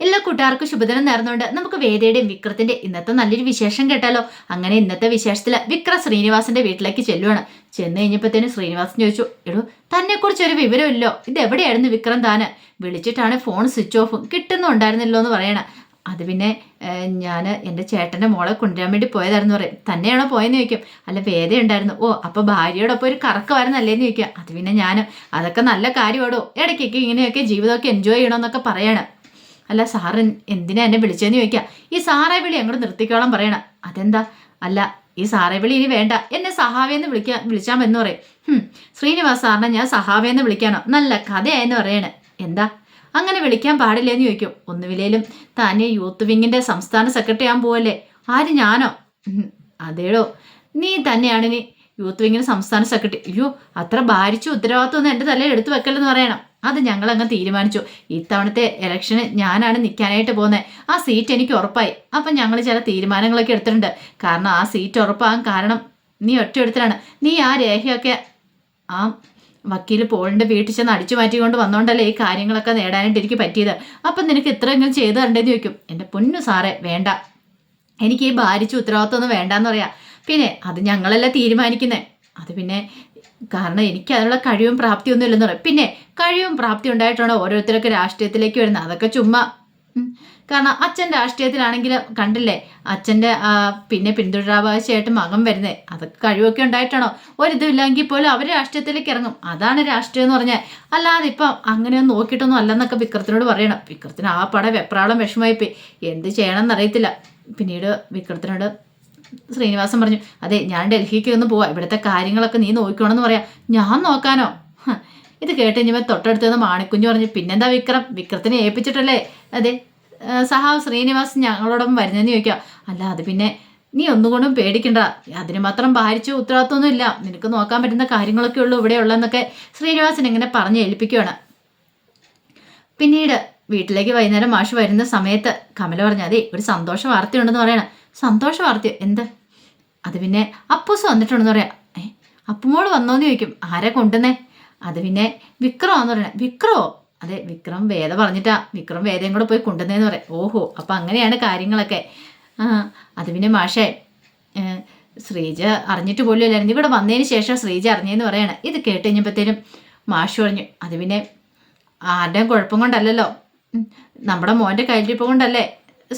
എല്ലാ കൂട്ടുകാർക്കും ശുഭദിനം നേർന്നുകൊണ്ട് നമുക്ക് വേദയുടെയും വിക്രത്തിന്റെ ഇന്നത്തെ നല്ലൊരു വിശേഷം കേട്ടാലോ? അങ്ങനെ ഇന്നത്തെ വിശേഷത്തിൽ വിക്ര ശ്രീനിവാസന്റെ വീട്ടിലേക്ക് ചെല്ലുവാണ്. ചെന്ന് കഴിഞ്ഞപ്പോഴത്തേനും ശ്രീനിവാസൻ ചോദിച്ചു എടോ തന്നെ കുറിച്ച് ഒരു വിവരമില്ലോ? ഇത് എവിടെയായിരുന്നു വിക്രം താന്? വിളിച്ചിട്ടാണ് ഫോൺ സ്വിച്ച് ഓഫ് കിട്ടുന്നുണ്ടായിരുന്നല്ലോ എന്ന് പറയണ. അത് പിന്നെ ഞാൻ എന്റെ ചേട്ടന്റെ മോളെ കൊണ്ടുവരാൻ വേണ്ടി പോയതായിരുന്നു പറയും. തന്നെയാണോ പോയെന്ന് ചോദിക്കും. അല്ല വേദ ഉണ്ടായിരുന്നു. ഓ അപ്പോൾ ഭാര്യയോടൊപ്പം ഒരു കറക്ക വരുന്നല്ലേന്ന് ചോദിക്കുക അത് പിന്നെ ഞാനും അതൊക്കെ നല്ല കാര്യമാടോ? ഇടയ്ക്കൊക്കെ ഇങ്ങനെയൊക്കെ ജീവിതമൊക്കെ എൻജോയ് ചെയ്യണമെന്നൊക്കെ പറയണം. അല്ല സാറ് എന്തിനാ എന്നെ വിളിച്ചതെന്ന് ചോദിക്കാം. ഈ സാറേ വിളി അങ്ങോട്ട് നിർത്തിക്കോളം പറയണം. അതെന്താ? അല്ല ഈ സാറേ വിളി ഇനി വേണ്ട. എന്നെ സഹാവേന്ന് വിളിക്കാൻ വിളിച്ചാൽ എന്ന് പറയും ശ്രീനിവാസ് സാറിനെ ഞാൻ സഹാവേന്ന് വിളിക്കാനോ? നല്ല കഥയായെന്ന് പറയണേ. എന്താ? അങ്ങനെ വിളിക്കാൻ പാടില്ലെന്ന് ചോദിക്കും. ഒന്നുവിലേലും താനെ യൂത്ത് വിങ്ങിന്റെ സംസ്ഥാന സെക്രട്ടറി ആകാൻ പോവല്ലേ? ആര് ഞാനോ? അതേടോ. നീ തന്നെയാണ് ഇനി യൂത്ത് വിങ്ങിന് സംസ്ഥാന സെക്രട്ടറി അയ്യോ അത്ര ഭാരിച്ചു ഉത്തരവാദിത്വം ഒന്നും എന്റെ തലയിൽ എടുത്തു വെക്കല്ലെന്ന് പറയണം. അത് ഞങ്ങൾ അങ്ങ് തീരുമാനിച്ചു. ഇത്തവണത്തെ ഇലക്ഷന് ഞാനാണ് നിൽക്കാനായിട്ട് പോകുന്നത് ആ സീറ്റ് എനിക്ക് ഉറപ്പായി. അപ്പം ഞങ്ങൾ ചില തീരുമാനങ്ങളൊക്കെ എടുത്തിട്ടുണ്ട്. കാരണം ആ സീറ്റ് ഉറപ്പാകാൻ കാരണം നീ ഒറ്റ എടുത്തിട്ടാണ് നീ ആ രേഖയൊക്കെ ആ വക്കീൽ പോളിന്റെ വീട്ടിൽ ചെന്ന് അടിച്ചു മാറ്റിക്കൊണ്ട് വന്നോണ്ടല്ലേ ഈ കാര്യങ്ങളൊക്കെ നേടാനായിട്ട് എനിക്ക് പറ്റിയത്. അപ്പം നിനക്ക് ഇത്രയെങ്കിലും ചെയ്തു തരണ്ടേന്ന് ചോദിക്കും. എന്റെ പൊന്നു സാറേ വേണ്ട. എനിക്ക് ഈ ഭാരിച്ച ഉത്തരവാദിത്വം ഒന്നും വേണ്ടാന്ന് പറയാം. പിന്നെ അത് ഞങ്ങളല്ല തീരുമാനിക്കുന്നത് അത് പിന്നെ കാരണം എനിക്ക് അതിനുള്ള കഴിവും പ്രാപ്തിയൊന്നും ഇല്ലെന്ന് പറയും. പിന്നെ കഴിവും പ്രാപ്തി ഉണ്ടായിട്ടാണ് ഓരോരുത്തരൊക്കെ രാഷ്ട്രീയത്തിലേക്ക് വരുന്നത് അതൊക്കെ ചുമ്മാ. കാരണം അച്ഛൻ രാഷ്ട്രീയത്തിലാണെങ്കിൽ കണ്ടില്ലേ? അച്ഛന്റെ പിന്നെ പിന്തുടരാവകാശമായിട്ട് മകൻ വരുന്നത് അതൊക്കെ കഴിവൊക്കെ ഉണ്ടായിട്ടാണോ? ഒരിതുമില്ലെങ്കിൽ പോലും അവർ രാഷ്ട്രീയത്തിലേക്ക് ഇറങ്ങും. അതാണ് രാഷ്ട്രീയം എന്ന് പറഞ്ഞാൽ. അല്ലാതെ ഇപ്പം അങ്ങനെയൊന്നും നോക്കിയിട്ടൊന്നും അല്ലെന്നൊക്കെ വിക്രത്തിനോട് പറയണം. വിക്രത്തിന് ആ പടം വെപ്രാളം വിഷമമായി പോയി. എന്ത് ചെയ്യണമെന്നറിയത്തില്ല പിന്നീട് വിക്രത്തിനോട് ശ്രീനിവാസൻ പറഞ്ഞു അതെ ഞാൻ ഡൽഹിക്ക് ഒന്ന് പോവാം. ഇവിടുത്തെ കാര്യങ്ങളൊക്കെ നീ നോക്കിക്കോണമെന്ന് പറയാം. ഞാൻ നോക്കാനോ? ഇത് കേട്ട് കഴിഞ്ഞപ്പോൾ തൊട്ടടുത്ത് നിന്ന് മാണിക്കുഞ്ഞു പറഞ്ഞു പിന്നെന്താ വിക്രം? വിക്രത്തിനെ ഏൽപ്പിച്ചിട്ടല്ലേ? അതെ സഹാ സഹാവ് ശ്രീനിവാസൻ ഞങ്ങളോടൊപ്പം വരുന്നതെന്ന് ചോദിക്കുക അല്ല അത് പിന്നെ നീ ഒന്നുകൊണ്ടും പേടിക്കണ്ട. അതിന് മാത്രം ഭാരിച്ച ഉത്തരവാദിത്വമൊന്നും ഇല്ല. നിനക്ക് നോക്കാൻ പറ്റുന്ന കാര്യങ്ങളൊക്കെ ഉള്ളൂ ഇവിടെ ഉള്ളതെന്നൊക്കെ ശ്രീനിവാസൻ ഇങ്ങനെ പറഞ്ഞ് ഏൽപ്പിക്കുകയാണ് പിന്നീട് വീട്ടിലേക്ക് വൈകുന്നേരം മാഷ് വരുന്ന സമയത്ത് കമല പറഞ്ഞു അതെ ഒരു സന്തോഷ വാർത്തയുണ്ടെന്ന് പറയണം. സന്തോഷ വാർത്ത എന്ത്? അത് പിന്നെ അപ്പൂസ് വന്നിട്ടുണ്ടെന്ന് പറയാം. അപ്പുമോൾ വന്നോന്ന് ചോദിക്കും ആരെ കൊണ്ടുവന്നേ? അത് പിന്നെ വിക്രമാന്ന് പറയണേ വിക്രമോ? അതെ വിക്രം വേദ പറഞ്ഞിട്ടാ. വിക്രം വേദയും കൂടെ പോയി കൊണ്ടുവന്നേന്ന് പറയാം. ഓഹോ അപ്പം അങ്ങനെയാണ് കാര്യങ്ങളൊക്കെ. അത് പിന്നെ മാഷേ ശ്രീജ അറിഞ്ഞിട്ട് പോലും ഇല്ലായിരുന്നു. ഇവിടെ വന്നതിന് ശേഷം ശ്രീജ അറിഞ്ഞേന്ന് പറയണേ. ഇത് കേട്ട് കഴിഞ്ഞപ്പോഴത്തേനും മാഷ് പറഞ്ഞു അത് പിന്നെ ആരുടെയും കുഴപ്പം കൊണ്ടല്ലല്ലോ. നമ്മുടെ മോന്റെ കയ്യിലിരിപ്പം കൊണ്ടല്ലേ?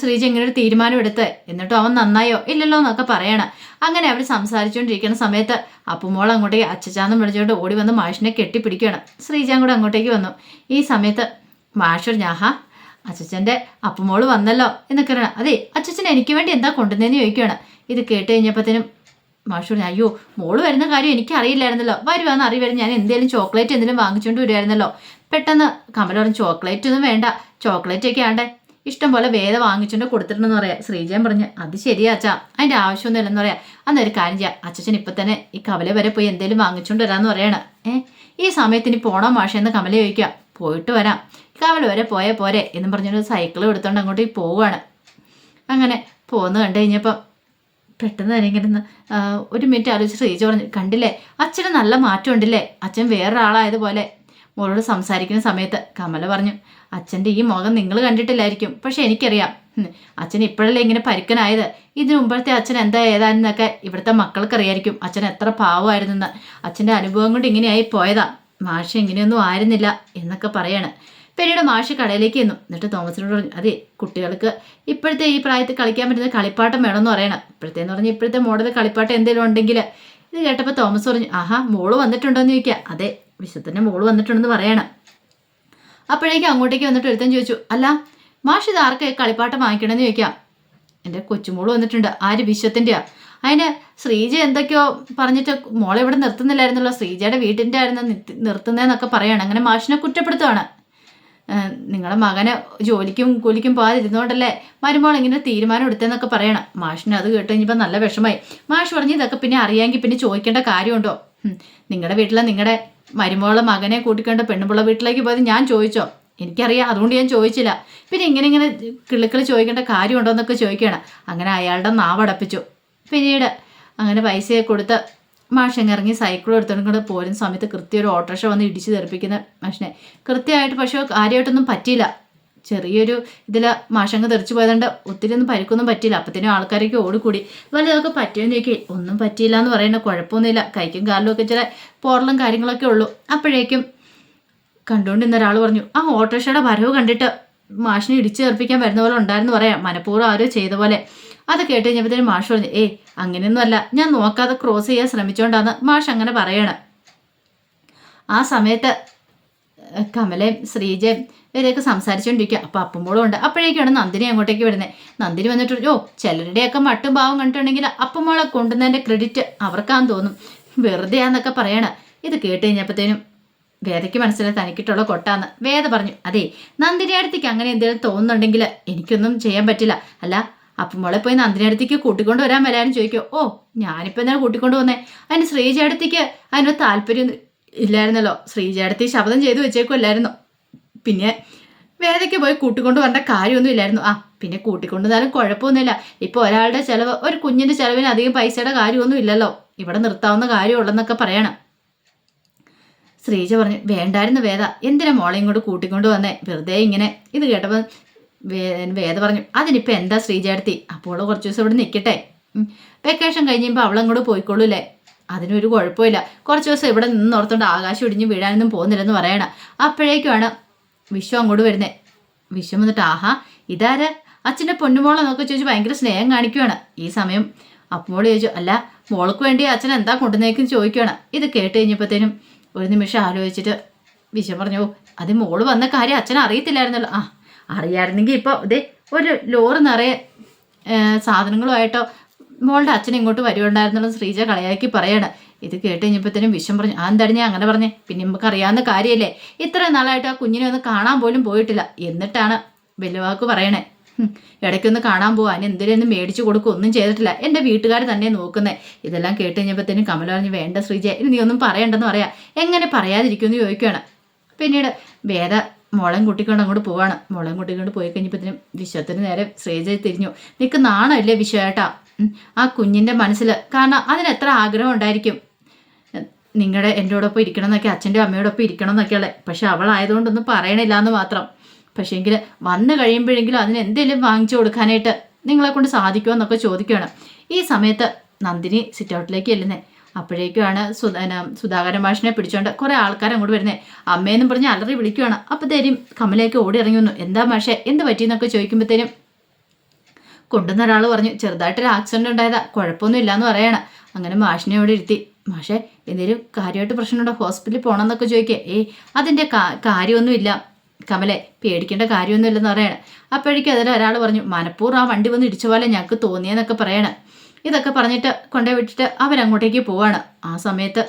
ശ്രീജ ഇങ്ങനെ ഒരു തീരുമാനം എടുത്ത് എന്നിട്ടും അവൻ നന്നായോ ഇല്ലല്ലോ എന്നൊക്കെ പറയണം. അങ്ങനെ അവർ സംസാരിച്ചുകൊണ്ടിരിക്കുന്ന സമയത്ത് അപ്പുമോൾ അങ്ങോട്ടേക്ക് അച്ചച്ചാന്നും വിളിച്ചുകൊണ്ട് ഓടി വന്ന് മാഷിനെ കെട്ടിപ്പിടിക്കുകയാണ്. ശ്രീജി കൂടെ അങ്ങോട്ടേക്ക് വന്നു. ഈ സമയത്ത് മാഷൊരു ഞാഹ അച്ചച്ചന്റെ അപ്പുമോൾ വന്നല്ലോ എന്നൊക്കെ പറയണം. അതെ അച്ചച്ചൻ എനിക്ക് വേണ്ടി എന്താ കൊണ്ടുവന്നതെന്ന് ചോദിക്കുകയാണ്. ഇത് കേട്ട് കഴിഞ്ഞപ്പോഴത്തേനും മാഷൂർ ഞാൻ അയ്യോ മോൾ വരുന്ന കാര്യം എനിക്കറിയില്ലായിരുന്നല്ലോ. വരുവാന്ന് അറിയുമായിരുന്നു ഞാൻ എന്തെങ്കിലും ചോക്ലേറ്റ് എന്തെങ്കിലും വാങ്ങിച്ചുകൊണ്ട് വരുമായിരുന്നല്ലോ പെട്ടെന്ന് കമല പറഞ്ഞു ചോക്ലേറ്റ് ഒന്നും വേണ്ട. ചോക്ലേറ്റ് ഒക്കെ ആണ്ടേ. ഇഷ്ടം പോലെ വേദ വാങ്ങിച്ചുകൊണ്ട് കൊടുത്തിട്ടുണ്ടെന്ന് പറയാം. ശ്രീജയൻ പറഞ്ഞ് അത് ശരിയാ അച്ഛാ. അതിന്റെ ആവശ്യമൊന്നും ഇല്ലെന്ന് പറയാം അന്നൊരു കാര്യം ചെയ്യാം? അച്ഛൻ ഇപ്പം തന്നെ ഈ കവല വരെ പോയി എന്തെങ്കിലും വാങ്ങിച്ചുകൊണ്ട് വരാമെന്ന് പറയണം. ഏ ഈ സമയത്ത് ഇനി പോണോ മാഷെന്ന് കമല ചോദിക്കുക. പോയിട്ട് വരാം. കവല വരെ പോയേ പോരെ എന്നും പറഞ്ഞൊരു സൈക്കിൾ എടുത്തോണ്ട് അങ്ങോട്ട് പോവുകയാണ് അങ്ങനെ പോന്ന് കണ്ടു കഴിഞ്ഞപ്പം പെട്ടെന്ന് തന്നെ ഇങ്ങനെ ഒരു മിനിറ്റ് ആലോചിച്ച് ശ്രീജ പറഞ്ഞു കണ്ടില്ലേ? അച്ഛന് നല്ല മാറ്റം ഉണ്ടല്ലേ? അച്ഛൻ വേറൊരാളായതുപോലെ. മോളോട് സംസാരിക്കുന്ന സമയത്ത് കമല പറഞ്ഞു അച്ഛന്റെ ഈ മുഖം നിങ്ങൾ കണ്ടിട്ടില്ലായിരിക്കും. പക്ഷെ എനിക്കറിയാം. അച്ഛൻ ഇപ്പോഴല്ലേ ഇങ്ങനെ പരുക്കനായത്? ഇതിനു മുമ്പത്തെ അച്ഛൻ എന്താ ഏതാണെന്നൊക്കെ ഇവിടുത്തെ മക്കൾക്കറിയായിരിക്കും. അച്ഛൻ എത്ര പാവമായിരുന്നെന്ന്. അച്ഛന്റെ അനുഭവം കൊണ്ട് ഇങ്ങനെയായി പോയതാ. മാഷ ഇങ്ങനെയൊന്നും ആയിരുന്നില്ല എന്നൊക്കെ പറയാണ്. പിന്നീട് മാഷ് കടയിലേക്ക് ചെന്നു. എന്നിട്ട് തോമസിനോട് പറഞ്ഞു അതെ കുട്ടികൾക്ക് ഇപ്പോഴത്തെ ഈ പ്രായത്തിൽ കളിക്കാൻ പറ്റുന്ന കളിപ്പാട്ടം വേണമെന്ന് പറയണം. ഇപ്പോഴത്തേന്ന് പറഞ്ഞാൽ ഇപ്പോഴത്തെ മോഡൽ കളിപ്പാട്ടം എന്തെങ്കിലും ഉണ്ടെങ്കിൽ ഇത് കേട്ടപ്പോൾ തോമസ് പറഞ്ഞു ആഹാ മോൾ വന്നിട്ടുണ്ടോ എന്ന് ചോദിക്കുക അതെ വിശുദ്ധന്റെ മോൾ വന്നിട്ടുണ്ടെന്ന് പറയണം. അപ്പോഴേക്കും അങ്ങോട്ടേക്ക് വന്നിട്ട് ഒരുത്തൻ ചോദിച്ചു അല്ല മാഷ് ഇത് ആർക്ക് കളിപ്പാട്ട് വാങ്ങിക്കണമെന്ന് ചോദിക്കാം. എന്റെ കൊച്ചുമോൾ വന്നിട്ടുണ്ട് ആര് വിശ്വത്തിന്റെയാ? അതിന് ശ്രീജ എന്തൊക്കെയോ പറഞ്ഞിട്ട് മോളെ ഇവിടെ നിർത്തുന്നില്ലായിരുന്നല്ലോ ശ്രീജയുടെ വീട്ടിന്റെ ആയിരുന്നു നിർത്തി- നിർത്തുന്നതെന്നൊക്കെ പറയാണ്. അങ്ങനെ മാഷിനെ കുറ്റപ്പെടുത്തുകയാണ് നിങ്ങളുടെ നിങ്ങളെ മകനെ ജോലിക്കും കൂലിക്കും പോകാതിരുന്നോണ്ടല്ലേ മരുമോൾ ഇങ്ങനെ തീരുമാനം എടുത്തതെന്നൊക്കെ പറയണം. മാഷിന് അത് കേട്ട് കഴിഞ്ഞപ്പോൾ നല്ല വിഷമായി മാഷ് പറഞ്ഞു ഇതൊക്കെ പിന്നെ അറിയാമെങ്കിൽ പിന്നെ ചോദിക്കേണ്ട കാര്യമുണ്ടോ? നിങ്ങളുടെ വീട്ടിലെ നിങ്ങളുടെ മരുമോളെ മകനെ കൂട്ടിക്കൊണ്ട് പെണ്ണുപിള്ള വീട്ടിലേക്ക് പോയത് ഞാൻ ചോദിച്ചോ? എനിക്കറിയാം അതുകൊണ്ട് ഞാൻ ചോദിച്ചില്ല. പിന്നെ ഇങ്ങനെ ഇങ്ങനെ കിളുക്കൾ ചോദിക്കേണ്ട കാര്യമുണ്ടോ എന്നൊക്കെ ചോദിക്കുകയാണ്. അങ്ങനെ അയാളുടെ നാവടപ്പിച്ചു പിന്നീട് അങ്ങനെ പൈസയെ കൊടുത്ത് മാഷങ്ങ് ഇറങ്ങി സൈക്കിൾ എടുത്തുകൊണ്ട് പോരുന്ന സമയത്ത് കൃത്യം ഒരു ഓട്ടോറിക്ഷ വന്ന് ഇടിച്ചു തെറിപ്പിക്കുന്ന മാഷിനെ. കൃത്യമായിട്ട് പക്ഷേ കാര്യമായിട്ടൊന്നും പറ്റിയില്ല. ചെറിയൊരു ഇതിൽ മാഷങ്ങ് തെറിച്ചു പോയതുകൊണ്ട് ഒത്തിരി ഒന്നും പരിക്കൊന്നും പറ്റിയില്ല. അപ്പത്തേനും ആൾക്കാരൊക്കെ ഓടിക്കൂടി. അതുപോലെ ഇതൊക്കെ പറ്റിയെന്ന് ചോദിക്കും ഒന്നും പറ്റിയില്ല എന്ന് പറയുന്നത് കുഴപ്പമൊന്നുമില്ല. കൈക്കും കാലിലും ഒക്കെ ചില പോറലും കാര്യങ്ങളൊക്കെ ഉള്ളൂ. അപ്പോഴേക്കും കണ്ടുകൊണ്ടിരുന്ന ഒരാൾ പറഞ്ഞു ആ ഓട്ടോറിക്ഷയുടെ വരവ് കണ്ടിട്ട് മാഷിനെ ഇടിച്ചു ചേർപ്പിക്കാൻ വരുന്ന പോലെ ഉണ്ടായിരുന്നു പറയാം. മനഃപൂർവം ആരോ ചെയ്ത പോലെ. അത് കേട്ട് കഴിഞ്ഞപ്പോഴത്തേനും മാഷ് പറഞ്ഞു ഏയ് അങ്ങനെയൊന്നുമല്ല. ഞാൻ നോക്കാതെ ക്രോസ് ചെയ്യാൻ ശ്രമിച്ചുകൊണ്ടാണ് മാഷ് അങ്ങനെ പറയണം. ആ സമയത്ത് കമലയും ശ്രീജയും ഇവരെയൊക്കെ സംസാരിച്ചുകൊണ്ടിരിക്കുക അപ്പോൾ അപ്പുമ്പോഴും ഉണ്ട്. അപ്പോഴേക്കാണ് നന്ദിനി അങ്ങോട്ടേക്ക് വരുന്നത് നന്ദിനി വന്നിട്ട് ഓ ചിലരുടെയൊക്കെ മട്ടും ഭാവം കണ്ടിട്ടുണ്ടെങ്കിൽ അപ്പുമോളെ കൊണ്ടുവന്നതിന്റെ ക്രെഡിറ്റ് അവർക്കാന്ന് തോന്നും. വെറുതെ വെറുതെയാന്നൊക്കെ പറയണ. ഇത് കേട്ട് കഴിഞ്ഞപ്പോഴത്തേനും വേദയ്ക്ക് മനസ്സിലായി തനിക്കിട്ടുള്ള കൊട്ടാന്ന്. വേദ പറഞ്ഞു അതെ നന്ദിനി അടുത്തേക്ക് അങ്ങനെ എന്തെങ്കിലും തോന്നുന്നുണ്ടെങ്കിൽ എനിക്കൊന്നും ചെയ്യാൻ പറ്റില്ല. അല്ല അപ്പം മോളെ പോയി നന്ദിനി അടുത്തേക്ക് കൂട്ടിക്കൊണ്ട് വരാൻ വരാനും ചോദിക്കും. ഓ ഞാനിപ്പോൾ എന്താണ് കൂട്ടിക്കൊണ്ട് വന്നേ? അതിന് ശ്രീജേടത്തേക്ക് അതിനൊരു താല്പര്യം ഇല്ലായിരുന്നല്ലോ. ശ്രീജേടത്തി ശബ്ദം ചെയ്തു വെച്ചേക്കുമല്ലായിരുന്നു പിന്നെ വേദയ്ക്ക് പോയി കൂട്ടിക്കൊണ്ട് വരേണ്ട കാര്യമൊന്നും ഇല്ലായിരുന്നു. ആ പിന്നെ കൂട്ടിക്കൊണ്ടുവന്നാലും കുഴപ്പമൊന്നുമില്ല. ഇപ്പോൾ ഒരാളുടെ ചിലവ് ഒരു കുഞ്ഞിന്റെ ചിലവിന് അധികം പൈസയുടെ കാര്യമൊന്നും ഇല്ലല്ലോ. ഇവിടെ നിർത്താവുന്ന കാര്യമുള്ളെന്നൊക്കെ പറയണം. ശ്രീജ പറഞ്ഞു വേണ്ടായിരുന്നു വേദ. എന്തിനാ മോളെ ഇങ്ങോട്ട് കൂട്ടിക്കൊണ്ട് വന്നേ? വെറുതെ ഇങ്ങനെ ഇത് കേട്ടപ്പോൾ വേദ പറഞ്ഞു അതിനിപ്പോൾ എന്താ ശ്രീജ അപ്പോൾ കുറച്ച് ദിവസം ഇവിടെ നിൽക്കട്ടെ വെക്കേഷൻ കഴിഞ്ഞപ്പോൾ അവളങ്ങോട്ട് പോയിക്കോളൂല്ലേ അതിനൊരു കുഴപ്പമില്ല. കുറച്ച് ദിവസം ഇവിടെ നിന്ന് ഓർത്തോണ്ട് ആകാശം ഇടിഞ്ഞ് വീഴാനൊന്നും പോകുന്നില്ലെന്ന് പറയണം. അപ്പോഴേക്കുമാണ് വിശ്വം അങ്ങോട്ട് വരുന്നേ. വിശ്വം വന്നിട്ട് ആഹാ ഇതാര്? അച്ഛന്റെ പൊന്നുമോളെ നോക്കി ചോദിച്ചു ഭയങ്കര സ്നേഹം കാണിക്കുവാണ്. ഈ സമയം അപ്പോൾ ചോദിച്ചു അല്ല മോൾക്ക് വേണ്ടി അച്ഛൻ എന്താ കൊണ്ടുവന്നേക്കെന്ന് ചോദിക്കുവാണ്. ഇത് കേട്ട് കഴിഞ്ഞപ്പോഴത്തേനും ഒരു നിമിഷം ആലോചിച്ചിട്ട് വിശ്വം പറഞ്ഞു "ഓ, അത് മോൾ വന്ന കാര്യം അച്ഛൻ അറിയത്തില്ലായിരുന്നല്ലോ. ആ അറിയായിരുന്നെങ്കിൽ ഇപ്പോൾ ഇതേ ഒരു ലോറ് നിറയെ സാധനങ്ങളുമായിട്ടോ മോളുടെ അച്ഛൻ ഇങ്ങോട്ട് വരുവുണ്ടായിരുന്നുള്ള ശ്രീജ കളയാക്കി പറയാണ്. ഇത് കേട്ട് കഴിഞ്ഞപ്പോഴത്തേനും വിഷം പറഞ്ഞു ആ ഞാൻ അങ്ങനെ പറഞ്ഞേ? പിന്നെ നമുക്ക് അറിയാവുന്ന കാര്യമല്ലേ ഇത്ര നാളായിട്ട് ആ കുഞ്ഞിനെ ഒന്ന് കാണാൻ പോലും പോയിട്ടില്ല. എന്നിട്ടാണ് വെല്ലുവാക്ക് പറയണേ. ഇടയ്ക്കൊന്ന് കാണാൻ പോവാൻ എന്തിനൊന്നും മേടിച്ചു കൊടുക്കുക? ഒന്നും ചെയ്തിട്ടില്ല. എന്റെ വീട്ടുകാർ തന്നെ നോക്കുന്നത് ഇതെല്ലാം കേട്ട് കഴിഞ്ഞപ്പോഴത്തേനും കമല പറഞ്ഞു വേണ്ട ശ്രീജ ഇനി നീ ഒന്നും പറയണ്ടെന്ന് പറയാം. എങ്ങനെ പറയാതിരിക്കുമെന്ന് ചോദിക്കുകയാണ്. പിന്നീട് വേദ മുളം കുട്ടിക്കൊണ്ട് അങ്ങോട്ട് പോവാണ്. മുളം കുട്ടിക്കൊണ്ട് പോയി കഴിഞ്ഞപ്പോഴത്തേനും വിശ്വത്തിന് നേരെ ശ്രീജ തിരിഞ്ഞു. നിൽക്ക് നാണല്ലേ വിശ്വേട്ടാ ആ കുഞ്ഞിന്റെ മനസ്സിൽ കാരണം അതിന് എത്ര ആഗ്രഹം ഉണ്ടായിരിക്കും? നിങ്ങളുടെ എന്റെയോടൊപ്പം ഇരിക്കണം എന്നൊക്കെ അച്ഛന്റെ അമ്മയോടൊപ്പം ഇരിക്കണം എന്നൊക്കെയുള്ളത് പക്ഷെ അവളായതുകൊണ്ടൊന്നും പറയണില്ല എന്ന് മാത്രം. പക്ഷേങ്കിൽ വന്നു കഴിയുമ്പോഴെങ്കിലും അതിന് എന്തെങ്കിലും വാങ്ങിച്ചു കൊടുക്കാനായിട്ട് നിങ്ങളെ കൊണ്ട് സാധിക്കുമോ എന്നൊക്കെ ചോദിക്കുകയാണ്. ഈ സമയത്ത് നന്ദിനി സിറ്റ് ഔട്ടിലേക്ക് ചെല്ലുന്നത് അപ്പോഴേക്കുമാണ് സുധാ സുധാകരൻ മാഷിനെ പിടിച്ചോണ്ട് കുറേ ആൾക്കാർ അങ്ങോട്ട് വരുന്നത് അമ്മയെന്നും പറഞ്ഞ് അലറി വിളിക്കുകയാണ് അപ്പോഴത്തേനും കമലേക്ക് ഓടി ഇറങ്ങി വന്നു. എന്താ മാഷെ എന്ത് പറ്റിയെന്നൊക്കെ ചോദിക്കുമ്പോഴത്തേനും കൊണ്ടുവന്ന ഒരാൾ പറഞ്ഞു ചെറുതായിട്ടൊരു ആക്സിഡന്റ് ഉണ്ടായതാ കുഴപ്പമൊന്നും ഇല്ലാന്ന് പറയണം. അങ്ങനെ മാഷിനെ അവിടെ ഇരുത്തി. മാഷെ എന്തെങ്കിലും കാര്യമായിട്ട് പ്രശ്നമുണ്ടോ? ഹോസ്പിറ്റലിൽ പോകണം എന്നൊക്കെ ചോദിക്കുക ഏയ് അതിന്റെ കാര്യമൊന്നുമില്ല. കമലെ പേടിക്കേണ്ട കാര്യമൊന്നുമില്ലെന്ന് പറയണം. അപ്പോഴേക്കും അതിൽ ഒരാൾ പറഞ്ഞു മനപ്പൂർവം ആ വണ്ടി വന്ന് ഇടിച്ച പോലെ ഞങ്ങൾക്ക് തോന്നിയെന്നൊക്കെ പറയണം. ഇതൊക്കെ പറഞ്ഞിട്ട് കൊണ്ടേ വിട്ടിട്ട് അവരങ്ങോട്ടേക്ക് പോവാണ്. ആ സമയത്ത്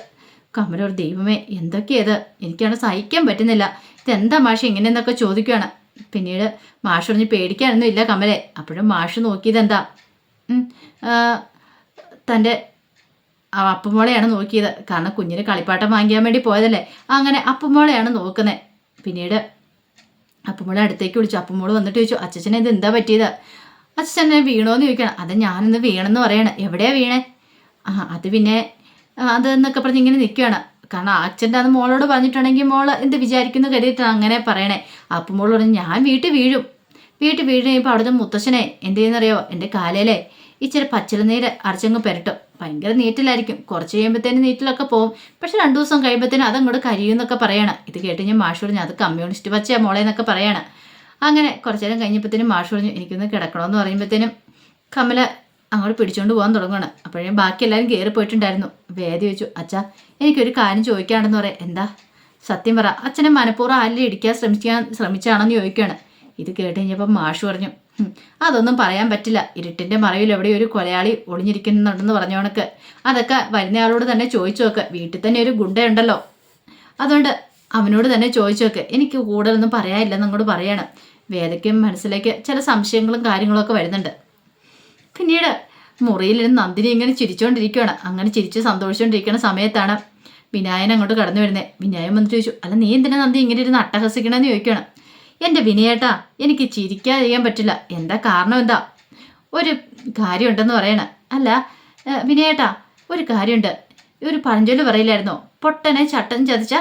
കമല ഒരു ദൈവമേ എന്തൊക്കെയത്? എനിക്കാണ് സഹിക്കാൻ പറ്റുന്നില്ല. ഇതെന്താ മാഷ് ഇങ്ങനെയെന്നൊക്കെ ചോദിക്കുകയാണ് പിന്നീട് മാഷ് പറഞ്ഞ് പേടിക്കാനൊന്നും ഇല്ല കമലെ. അപ്പോഴും മാഷ് നോക്കിയതെന്താ? തന്റെ അപ്പുമോളെയാണ് നോക്കിയത്. കാരണം കുഞ്ഞിന് കളിപ്പാട്ടം വാങ്ങിക്കാൻ വേണ്ടി പോയതല്ലേ? അങ്ങനെ അപ്പുമോളെയാണ് നോക്കുന്നത് പിന്നീട് അപ്പുമോളെ അടുത്തേക്ക് വിളിച്ചു. അപ്പുമോൾ വന്നിട്ട് ചോദിച്ചു അച്ഛനെ ഇത് എന്താ പറ്റിയത്? അച്ഛനെ വീണോന്ന് ചോദിക്കണം അത് ഞാനിന്ന് വീണെന്ന് പറയണം. എവിടെയാ വീണേ? ആ അത് പിന്നെ അത് എന്നൊക്കെ പറഞ്ഞ് ഇങ്ങനെ നിൽക്കുകയാണ്. കാരണം അച്ഛന്റെ അത് മോളോട് പറഞ്ഞിട്ടുണ്ടെങ്കിൽ മോൾ എന്ത് വിചാരിക്കുന്നു കരുതിയിട്ടാണ് അങ്ങനെ പറയണേ. അപ്പം മോൾ പറഞ്ഞു ഞാൻ വീട്ടിൽ വീഴും. വീട്ടിൽ വീണ് കഴിയുമ്പോൾ അവിടുത്തെ മുത്തശ്ശനെ എന്ത് ചെയ്യുന്നറിയോ? എന്റെ കാലയിലെ ഇച്ചിരി പച്ചിലനീര് അരച്ചങ്ങ് പെരട്ടും. ഭയങ്കര നീറ്റിലായിരിക്കും. കുറച്ച് കഴിയുമ്പോഴത്തേനും നീറ്റിലൊക്കെ പോകും പക്ഷെ രണ്ടു ദിവസം കഴിയുമ്പോഴത്തേനും അതങ്ങോട്ട് കരിയുമെന്നൊക്കെ പറയണം. ഇത് കേട്ട് ഞാൻ മാഷ് പറഞ്ഞു അത് കമ്മ്യൂണിസ്റ്റ് പച്ചയാ മോളെ എന്നൊക്കെ പറയണം. അങ്ങനെ കുറച്ചു നേരം കഴിഞ്ഞപ്പോഴത്തേനും മാഷ് പറഞ്ഞു എനിക്കൊന്ന് കിടക്കണമെന്ന് പറയുമ്പോഴത്തേനും കമല അങ്ങോട്ട് പിടിച്ചുകൊണ്ട് പോകാൻ തുടങ്ങണം അപ്പോഴേ ബാക്കി എല്ലാവരും കയറി പോയിട്ടുണ്ടായിരുന്നു. വേദി വെച്ചു അച്ഛാ എനിക്കൊരു കാര്യം ചോദിക്കാണെന്ന് പറയാം. എന്താ? സത്യം പറ. അച്ഛനെ മനഃപൂർവം ആലിൽ ഇടിക്കാൻ ശ്രമിക്കാൻ ശ്രമിച്ചാണെന്ന് ചോദിക്കുകയാണ് ഇത് കേട്ട് കഴിഞ്ഞപ്പോൾ മാഷ് പറഞ്ഞു "ഹും, അതൊന്നും പറയാൻ പറ്റില്ല. ഇരുട്ടിന്റെ മറവിൽ എവിടെ ഒരു കൊലയാളി ഒളിഞ്ഞിരിക്കുന്നുണ്ടെന്ന് പറഞ്ഞോണക്ക് അതൊക്കെ വരുന്നയാളോട് തന്നെ ചോദിച്ചു നോക്ക്. വീട്ടിൽ തന്നെ ഒരു ഗുണ്ടയുണ്ടല്ലോ. അതുകൊണ്ട് അവനോട് തന്നെ ചോദിച്ചു നോക്ക്. എനിക്ക് കൂടുതലൊന്നും പറയാനില്ലെന്ന് അങ്ങോട്ട് പറയാണ്. വേദയ്ക്കും മനസ്സിലേക്ക് ചില സംശയങ്ങളും കാര്യങ്ങളൊക്കെ വരുന്നുണ്ട്. പിന്നീട് മുറിയിലിരുന്ന് നന്ദിനി ഇങ്ങനെ ചിരിച്ചുകൊണ്ടിരിക്കുകയാണ് അങ്ങനെ ചിരിച്ച് സന്തോഷിച്ചുകൊണ്ടിരിക്കുന്ന സമയത്താണ് വിനായൻ അങ്ങോട്ട് കടന്നു വരുന്നത് വിനായൻ വന്നിട്ട് ചോദിച്ചു അല്ല നീ എന്തിനാ നന്ദി ഇങ്ങനെ ഇരുന്ന് അട്ടഹസിക്കണമെന്ന് ചോദിക്കുകയാണ് എന്റെ വിനയേട്ടാ എനിക്ക് ചിരിക്കാതിരിക്കാൻ പറ്റില്ല. എന്താ കാരണം എന്താ? ഒരു കാര്യമുണ്ടെന്ന് പറയണ. അല്ല വിനയേട്ടാ ഒരു കാര്യമുണ്ട്. ഒരു പഴഞ്ചൊല്ല് പറയില്ലായിരുന്നോ? പൊട്ടനെ ചട്ടൻ ചതിച്ച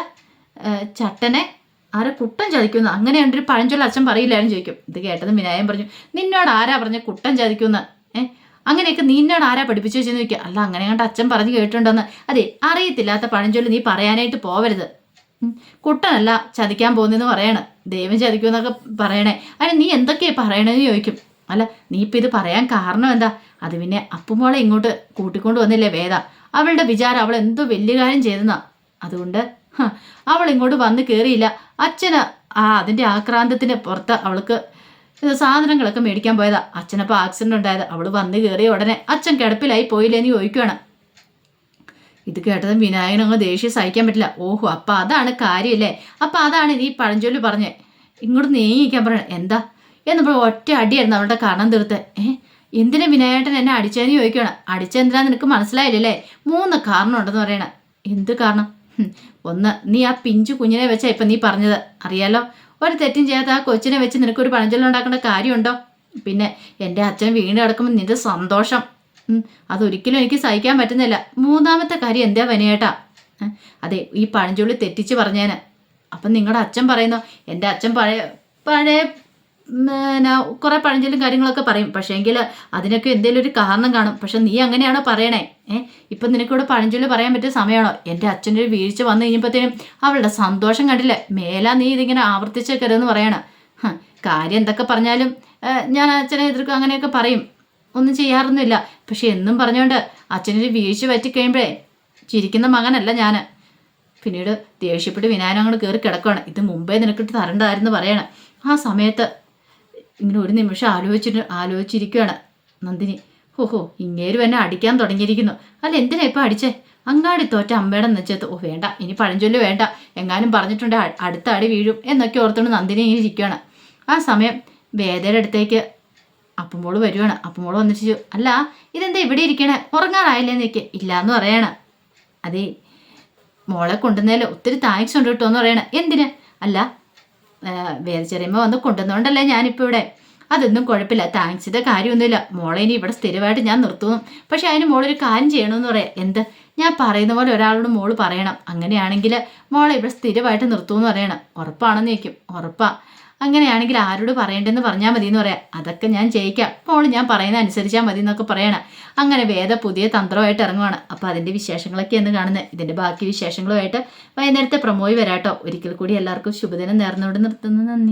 ചട്ടനെ ആരെ കുട്ടൻ ചതിക്കുന്നു? അങ്ങനെ ഒരു പഴഞ്ചൊല്ല അച്ഛൻ പറയില്ലായിരുന്നു ചോദിക്കും. ഇത് കേട്ടത് വിനായം പറഞ്ഞു നിന്നോട് ആരാ പറഞ്ഞ കുട്ടൻ ചതിക്കുന്ന? അങ്ങനെയൊക്കെ നിന്നോട് ആരാ പഠിപ്പിച്ചു വെച്ചെന്ന് ചോദിക്കുക. അല്ല അങ്ങനെ കണ്ട് അച്ഛൻ പറഞ്ഞു കേട്ടിട്ടുണ്ടെന്ന്. അതെ അറിയത്തില്ലാത്ത പഴഞ്ചൊല്ല് നീ പറയാനായിട്ട് പോവരുത്. കുട്ടനല്ല ചതിക്കാൻ പോകുന്നതെന്ന് പറയണ. ദൈവം ചതിക്കുമെന്നൊക്കെ പറയണേ. അല്ല നീ എന്തൊക്കെയാ പറയണേന്ന് ചോദിക്കും. അല്ല നീ ഇപ്പം ഇത് പറയാൻ കാരണം എന്താ? അത് പിന്നെ അപ്പുമോളെ ഇങ്ങോട്ട് കൂട്ടിക്കൊണ്ട് വന്നില്ലേ വേദ? അവളുടെ വിചാരം അവൾ എന്തോ വലിയ കാര്യം ചെയ്തെന്നാ. അതുകൊണ്ട് അവൾ ഇങ്ങോട്ട് വന്ന് കയറിയില്ല അച്ഛന് ആ അതിന്റെ ആക്രാന്തത്തിന് പുറത്ത് അവൾക്ക് സാധനങ്ങളൊക്കെ മേടിക്കാൻ പോയതാ. അച്ഛനപ്പോൾ ആക്സിഡന്റ് ഉണ്ടായത്. അവൾ വന്ന് കയറിയ ഉടനെ അച്ഛൻ കിടപ്പിലായി പോയില്ലേന്ന് ചോദിക്കുവാണ്. ഇത് കേട്ടതും വിനായകൻ അങ്ങ് ദേഷ്യം സഹിക്കാൻ പറ്റില്ല. ഓഹോ അപ്പം അതാണ് കാര്യമല്ലേ അപ്പം അതാണ് നീ പഴഞ്ചൊല്ലി പറഞ്ഞേ. ഇങ്ങോട്ട് നീങ്ങിക്കാൻ പറയണം. എന്താ? എന്നപ്പോൾ ഒറ്റ അടിയായിരുന്നു അവളുടെ കണം തീർത്ത്. ഏ എന്തിനാ വിനായേട്ടൻ എന്നെ അടിച്ചതിന് ചോദിക്കണം അടിച്ചെന്തിനാ നിനക്ക് മനസ്സിലായില്ലേ മൂന്ന് കാരണമുണ്ടെന്ന് ഉണ്ടെന്ന് പറയണ. എന്ത് കാരണം? ഒന്ന് നീ ആ പിഞ്ചു കുഞ്ഞിനെ വെച്ചാ ഇപ്പം നീ പറഞ്ഞത്. അറിയാലോ? ഒരു തെറ്റും ചെയ്യാത്ത ആ കൊച്ചിനെ വെച്ച് നിനക്കൊരു പഴഞ്ചൊല്ലുണ്ടാക്കേണ്ട കാര്യമുണ്ടോ? പിന്നെ എന്റെ അച്ഛൻ വീണ് കിടക്കുമ്പോൾ നിന്റെ സന്തോഷം. അതൊരിക്കലും എനിക്ക് സഹിക്കാൻ പറ്റുന്നില്ല. മൂന്നാമത്തെ കാര്യം എന്താ വനിയേട്ടാ? അതെ ഈ പഴഞ്ചൊള്ളി തെറ്റിച്ച് പറഞ്ഞേന്. അപ്പം നിങ്ങളുടെ അച്ഛൻ പറയുന്നു എന്റെ അച്ഛൻ പഴയ പഴയ കുറേ പഴഞ്ചൊല്ലും കാര്യങ്ങളൊക്കെ പറയും. പക്ഷേ എങ്കിൽ അതിനൊക്കെ എന്തെങ്കിലും ഒരു കാരണം കാണും. പക്ഷെ നീ അങ്ങനെയാണോ പറയണേ? ഏ ഇപ്പം നിനക്കിവിടെ പഴഞ്ചൊല്ല് പറയാൻ പറ്റിയ സമയമാണോ എന്റെ അച്ഛന്റെ ഒരു വീഴ്ച വന്നു കഴിഞ്ഞപ്പോഴത്തേനും അവളുടെ സന്തോഷം കണ്ടില്ല? മേലാ നീ ഇതിങ്ങനെ ആവർത്തിച്ചേക്കരുതെന്ന് പറയണം. കാര്യം എന്തൊക്കെ പറഞ്ഞാലും ഞാൻ അച്ഛനെ എതിർക്കും അങ്ങനെയൊക്കെ പറയും. ഒന്നും ചെയ്യാറൊന്നുമില്ല. പക്ഷെ എന്നും പറഞ്ഞുകൊണ്ട് അച്ഛനൊരു വീഴ്ച പറ്റിക്കഴിയുമ്പോഴേ ചിരിക്കുന്ന മകനല്ല ഞാൻ പിന്നീട് ദേഷ്യപ്പെട്ട് വിനായനം അങ്ങോട്ട് കയറി കിടക്കുകയാണ് ഇത് മുമ്പേ നിനക്കിട്ട് തരേണ്ടതായിരുന്നു പറയണം. ആ സമയത്ത് ഇങ്ങനെ ഒരു നിമിഷം ആലോചിച്ചിട്ട് ആലോചിച്ചിരിക്കുകയാണ് നന്ദിനി. ഓഹോ ഇങ്ങേരും എന്നെ അടിക്കാൻ തുടങ്ങിയിരിക്കുന്നു. അല്ല എന്തിനാ ഇപ്പം അടിച്ചേ? അങ്ങാടി തോറ്റ അമ്മയുടെ നെച്ചത്ത് ഓ വേണ്ട. ഇനി പഴഞ്ചൊല്ല് വേണ്ട. എങ്ങാനും പറഞ്ഞിട്ടുണ്ട് അടുത്ത അടി വീഴും എന്നൊക്കെ ഓർത്തുകൊണ്ട് നന്ദിനി ഇങ്ങനെ ഇരിക്കുകയാണ് ആ സമയം വേദയുടെ അടുത്തേക്ക് അപ്പുമോൾ വരുവാണ്. അപ്പുമോൾ വന്നിട്ട് അല്ല ഇതെന്താ ഇവിടെ ഇരിക്കണേ? ഉറങ്ങാറായില്ലേ നിൽക്ക് ഇല്ലാന്ന് പറയണ. അതേ മോളെ കൊണ്ടുവന്നതിൽ ഒത്തിരി താങ്ക്സ് ഉണ്ട് കേട്ടോ എന്ന് പറയണ. എന്തിന്? അല്ല വേദചെറിയമ്മ വന്ന് കൊണ്ടുവന്നോണ്ടല്ലേ ഞാനിപ്പോൾ ഇവിടെ. അതൊന്നും കുഴപ്പമില്ല താങ്ക്സിന്റെ കാര്യമൊന്നുമില്ല. മോളെ ഇനി ഇവിടെ സ്ഥിരമായിട്ട് ഞാൻ നിർത്തുന്നു. പക്ഷെ അതിന് മോളൊരു കാര്യം ചെയ്യണമെന്ന് പറയാം. എന്ത്? ഞാൻ പറയുന്ന പോലെ ഒരാളോട് മോൾ പറയണം. അങ്ങനെയാണെങ്കിൽ മോളെ ഇവിടെ സ്ഥിരമായിട്ട് നിർത്തുമെന്ന് പറയണം. ഉറപ്പാണെന്ന് ചോദിക്കും. ഉറപ്പാ. അങ്ങനെയാണെങ്കിൽ ആരോട് പറയണ്ടെന്ന് പറഞ്ഞാൽ മതി എന്ന് പറയാം. അതൊക്കെ ഞാൻ ചെയ്യിക്കാം അപ്പോൾ ഞാൻ പറയുന്ന അനുസരിച്ചാൽ മതി എന്നൊക്കെ പറയണം. അങ്ങനെ വേദ പുതിയ തന്ത്രമായിട്ട് ഇറങ്ങുവാണ്. അപ്പോൾ അതിന്റെ വിശേഷങ്ങളൊക്കെ എന്ന് കാണുന്നത് ഇതിന്റെ ബാക്കി വിശേഷങ്ങളുമായിട്ട് വൈകുന്നേരത്തെ പ്രമോയി വരാട്ടോ. ഒരിക്കൽ കൂടി എല്ലാവർക്കും ശുഭദിനം നേർന്നുകൊണ്ട് നിർത്തുന്നു. നന്ദി.